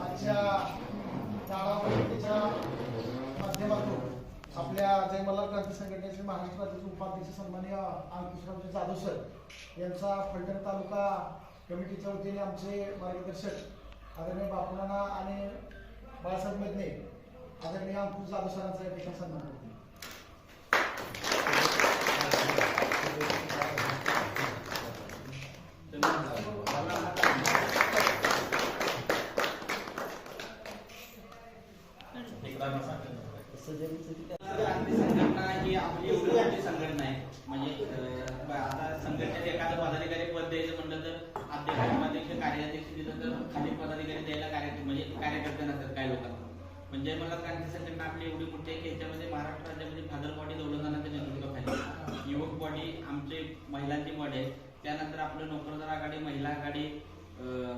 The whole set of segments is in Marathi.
आजच्या माध्यमातून आपल्या जय मल्हार क्रांती संघटनेचे महाराष्ट्र राज्याचे उपाध्यक्ष सन्माननीय अंकुशरावजी जाधव सर यांचा फलटण तालुका कमिटीच्या वतीने आमचे मार्गदर्शक आदरणीय बापूनाना आणि बाळासाहेब मेदने आदरणीय अंकुश जाधव सरांचा या ठिकाणी सन्मान करते क्रांती संघटना ही आपली एवढी संघटना आहे म्हणजे अं, ब- आता संघटनेत एखादं पदाधिकारी पद द्यायचं म्हणलं तर अध्यक्ष कार्याध्यक्ष दिलं तर खाली पदाधिकारी द्यायला कार्य म्हणजे कार्यकर्ते नसतात काही लोकांना म्हणजे मला क्रांती संघटना आपली एवढी मोठी आहे की याच्यामध्ये महाराष्ट्र राज्यामध्ये फादर बॉडी दौलतानाच्या नेतृत्वाखाली युवक बॉडी आमचे महिलांची बॉडी आहे त्यानंतर आपलं नोकरदार आघाडी महिला आघाडी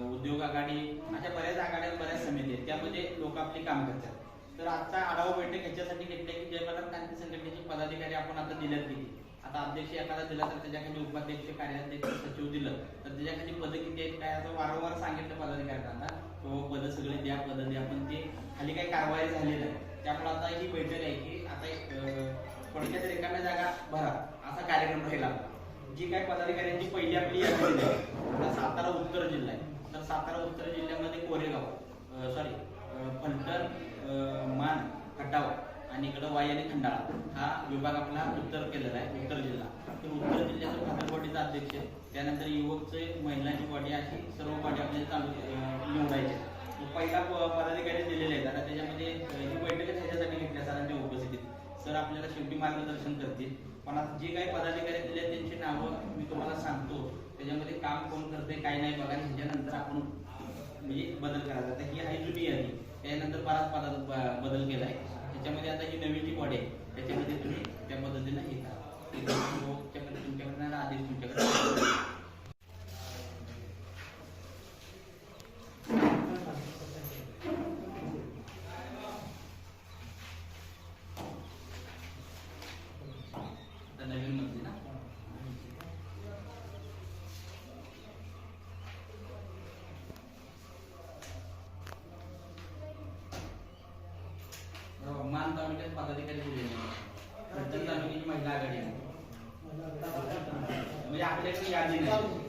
उद्योग आघाडी अशा बऱ्याच आघाड्या बऱ्याच समिती आहेत. त्यामध्ये लोक आपली काम करतात. तर आजचा आढावा बैठक याच्यासाठी घेतली की जयमला क्रांती संघटनेचे पदाधिकारी आपण आता दिल्यात किती? आता अध्यक्ष एखादा दिला तर त्याच्याखाली उपाध्यक्ष कार्याध्यक्ष सचिव दिलं तर त्याच्याखाली पद किती आहेत काय? असं वारंवार सांगितलं पदाधिकाऱ्यांना तो पद सगळे द्या पद द्या पण ते खाली काही कारवाई झालेली आहे त्यामुळे आता ही बैठक आहे की आता अं, थोडक्यात रिकाम्या जागा भरा असा कार्यक्रम राहिला. जी काय पदाधिकाऱ्यांची पहिली आपली यादी आता सातारा उत्तर जिल्हा आहे. तर सातारा उत्तर जिल्ह्यामध्ये कोरेगाव सॉरी फलटण मान खटाव आणि इकडं वाई आणि खंडाळा हा विभाग आपला उत्तर केलेला आहे उत्तर जिल्हा. तर उत्तर जिल्ह्याचं भाकर बॉडीचा अध्यक्ष त्यानंतर युवकचे महिलांची बॉडी अशी सर्व बॉडी आपल्याला चालू अं, निवडायची पहिला पदाधिकारी दिलेले आहेत. आता त्याच्यामध्ये ही बैठक त्याच्यासाठी घेतल्या सरांच्या उपस्थितीत. सर आपल्याला शेवटी मार्गदर्शन करतील. पण आता जे काही पदाधिकारी दिले आहेत, त्यांची नावं मी तुम्हाला सांगतो. त्याच्यामध्ये काम कोण करते काय नाही बघा. ह्याच्यानंतर आपण म्हणजे बदल करायचा. तर ही आहे जुनी यादी. त्यानंतर बराच पदाचा बदल केलाय. त्याच्यामध्ये आता ही नवीन जी बॉडी आहे. त्याच्यामध्ये तुम्ही त्या पद्धतीनं हे करा. तुमच्याकडे तुमच्याकडे आदेश तुमच्याकडे नवीन मध्ये ना बरोबर. तालुक्यात पदाधिकारी दिलेले आहेत. तालुक्याची महिला आघाडी आहे म्हणजे आपल्याकडे यादी नाही